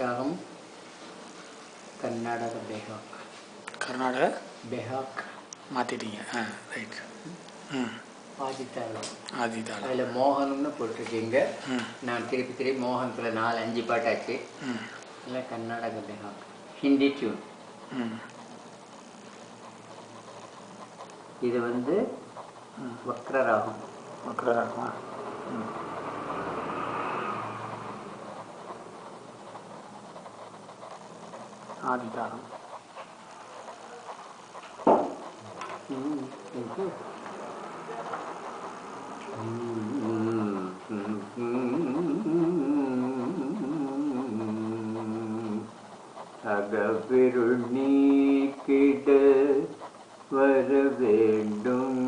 ராகம் கர்நாடக பெஹாக் கர்நாடக பெஹாக் மாற்றிட்டீங்க ஆ ரைட் ம் ஆதித்தாளம் ஆதிதாளம் அதில் மோகனம்னு போட்டிருக்கீங்க நான் திருப்பி திருப்பி மோகனத்தில் நாலு அஞ்சு பாட்டாச்சு இல்லை கர்நாடக பெஹாக் ஹிந்தி டியூன் இது வந்து ம். வக்ர ராகம் வக்ரராகமா? ம். ஆதிதாளம் ம், இது. அகவிருள் நீக்கிட வர வேண்டும்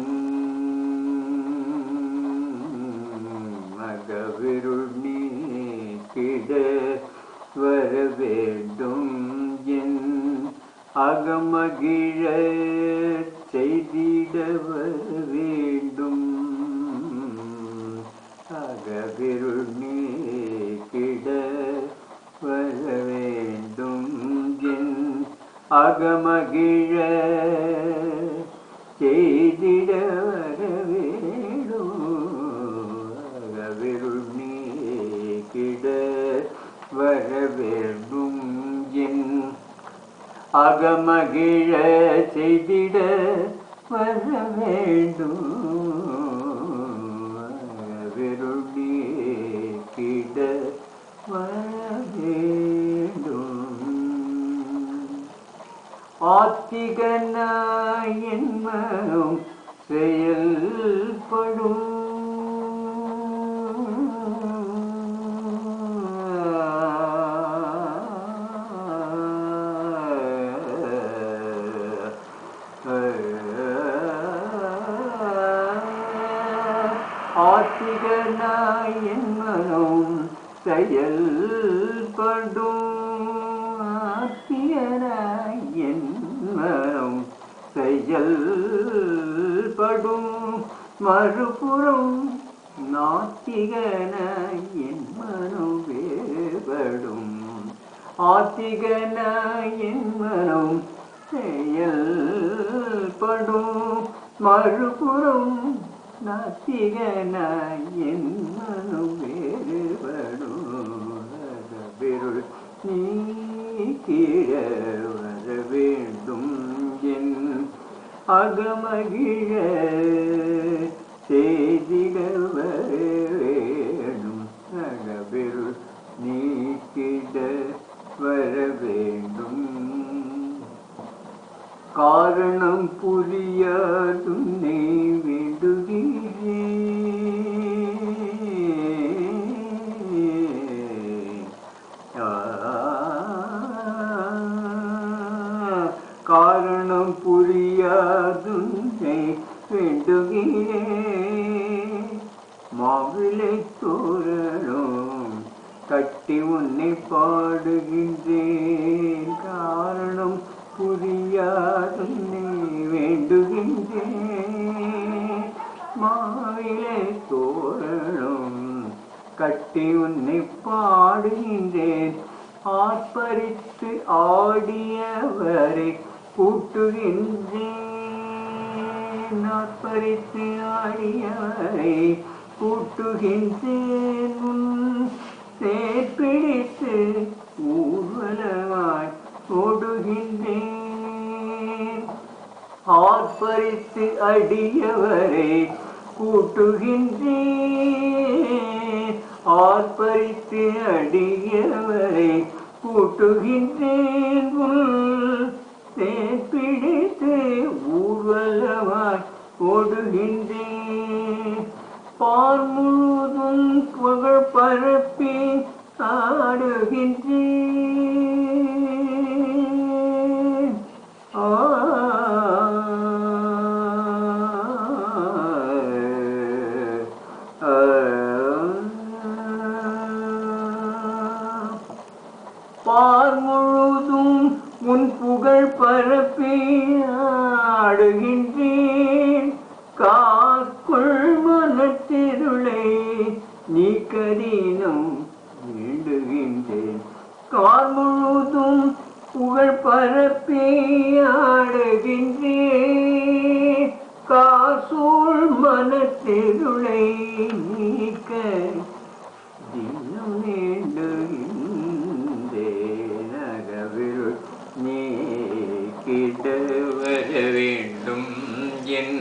அகவிருள் நீக்கிட வர வேண்டும் என் அகமகிழ செய்திட வர வேண்டும் அகவிருள் நீக்கிட வர வேண்டும் என் அகமகிழ செய்திட வர வேண்டும் ஆத்திகனாயின் மனம் செயல்படும் ஆத்திகனாயின் மனம் செயல்படும் ஆத்தியனாயின் மனம் செயல்படும். மறுபுறம் நாத்திகனாயின் மனம் வேறுபடும் ஆத்திகனாயின் மனம் செயல்படும். மறுபுறம் நாத்திகனாயின் மனம் வேறுபடும் நீ கீழ வேண்டும் என் அகமகிழ செய்திட வேணும் அகவிருள் நீக்கிட வர வேண்டும் காரணம் புரியாதும் நீ வேண்டுகிறேன் காரணம் புரியாதுன்னை வேண்டுகிறேன் மாவிலை தோரணும் கட்டி உன்னை பாடுகின்றேன். காரணம் புரியாதுன்னை வேண்டுகின்றேன். மாவிலை தோரணும் கட்டி உன்னை பாடுகின்றேன். ஆர்ப்பரித்து ஆடியவரை கூட்டுகின்றேன் ஆர்ப்பரித்து ஆடியவரை கூட்டுகின்றேன் உன் சேர்ப்பிடித்து ஊர்வலமாய் ஓடுகின்றேன் ஆர்ப்பரித்து அடியவரை கூட்டுகின்றேன். ஆர்ப்பரித்து அடியவரை கூட்டுகின்றேன் உள் தேப்பிடித்து ஊர்வலமாய் ஓடுகின்றேன் பார் முழுதும் புகழ் பரப்பி ஆடுகின்றேன் நீக்க தினம் வேண்டுகின்றேனகவிரு நீக்கிட வர வேண்டும் என்